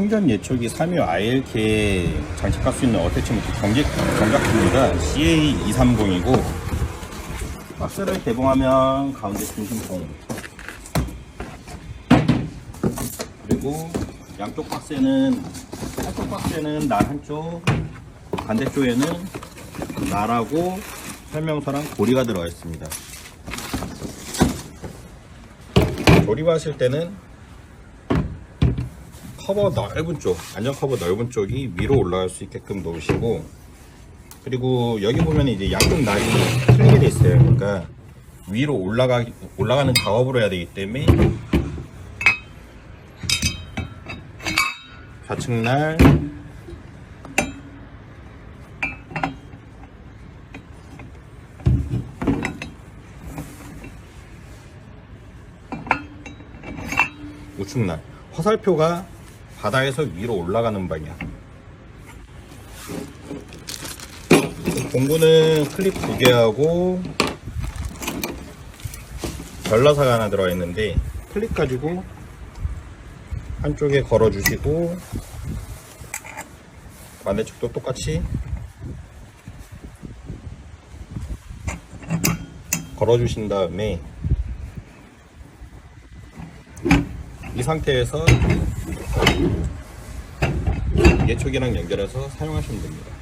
충전 예초기 3유 ILK 장착할 수 있는 어태치 모터 경직 경각기입니다. CA230이고 박스를 개봉하면 가운데 중심통 그리고 양쪽 박스에는 한쪽 박스에는 날 한쪽 반대쪽에는 날하고 설명서랑 고리가 들어가 있습니다. 조립하실 때는 커버 넓은 쪽, 안전 커버 넓은 쪽이 위로 올라갈 수 있게끔 놓으시고 그리고 여기 보면 이제 양쪽 날이 틀리게 돼 있어요. 그러니까 위로 올라가 올라가는 작업으로 해야 되기 때문에 좌측 날 우측 날 화살표가 바다에서 위로 올라가는 방향. 공구는 클립 두 개하고 전라사가 하나 들어가 있는데 클립 가지고 한쪽에 걸어 주시고 반대쪽도 똑같이 걸어 주신 다음에 이 상태에서 예초기랑 연결해서 사용하시면 됩니다.